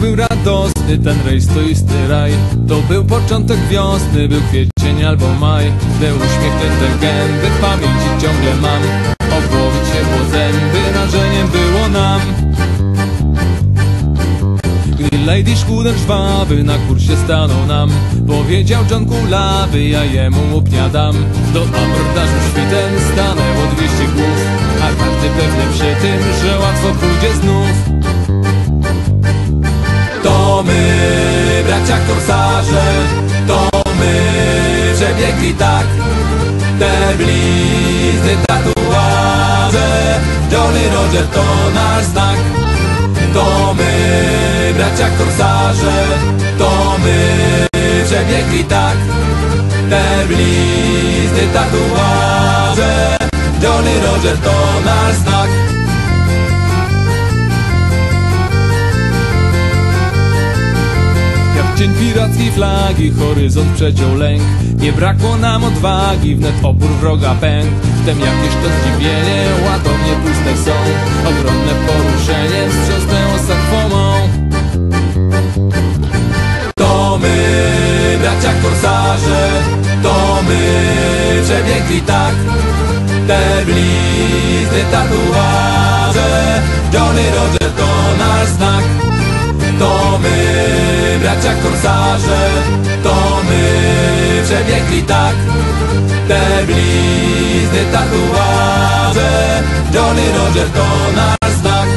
Był radosny, ten stoisty raj. To był początek wiosny, był kwiecień albo maj. Te uśmiechnięte gęby w pamięci ciągle mam. Obłowić się po zęby, marzeniem było nam. Gdy Lady Szkuder żwawy na kursie stanął nam Powiedział John Kulawy, ja jemu łupnia dam Do abordażu świtem stanęło dwieście głów A każdy pewny przy tym, że łatwo pójdzie znów To my, bracia korsarze To my, przebiegli tak. Te blizny tatuaże Jolly Roger to nasz znak. To my, bracia korsarze To my, przebiegli tak. Te blizny tatuaże Jolly Roger to nasz znak cień pirackiej flagi, horyzont przeciął lęk. Nie brakło nam odwagi, wnet opór wroga pękł Wtem jakieś to zdziwienie, ładownie puste są Ogromne poruszenie wstrząsnęło sakwomą To my, bracia korsarze To my, przebiegli tak. Te blizny tatuaże Johnny Roger bracia korsarze To my, przebiegli tak. Te blizny tatuaże Johnny Roger to nasz znak.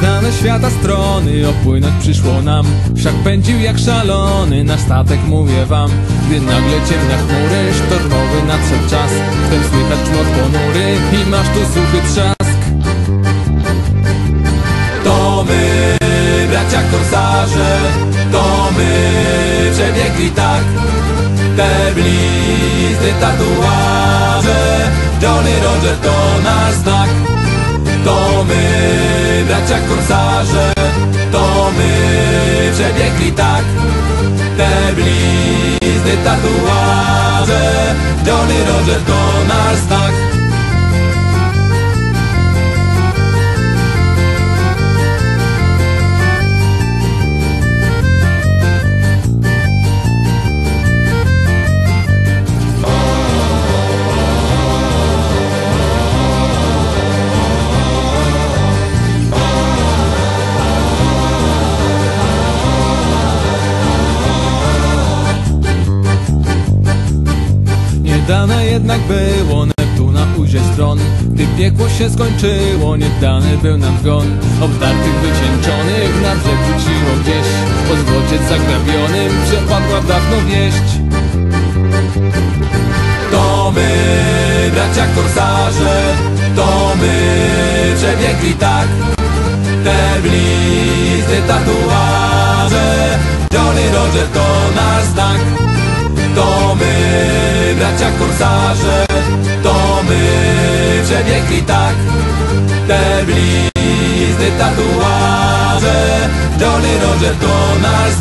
Znane świata strony, opłynąć przyszło nam Wszak pędził jak szalony, na statek mówię wam. Gdy nagle ciemne chmury, sztormowy nadszedł czas. Wtem słychać czmot ponury i masz tu suchy trzask przebiegli tak Te blizny tatuaże. Johnny Roger to nasz znak. To my, bracia korsarze To my, przebiegli tak. Te blizny tatuaże. Johnny Roger to nasz znak Dane jednak było Neptuna ujrzeć stron Gdy piekło się skończyło, nie dany był nam zgon Obdartych, wycieńczonych na brzeg wróciło gdzieś. Po złocie zagrabionym przepadła dawno wieść. To my, bracia korsarze To my, przebiegli tak. Te blizny tatuaże Johnny Roger to nasz znak. To my, bracia korsarze To my, przebiegli tak. Te blizny tatuaże Johnny Roger to nasz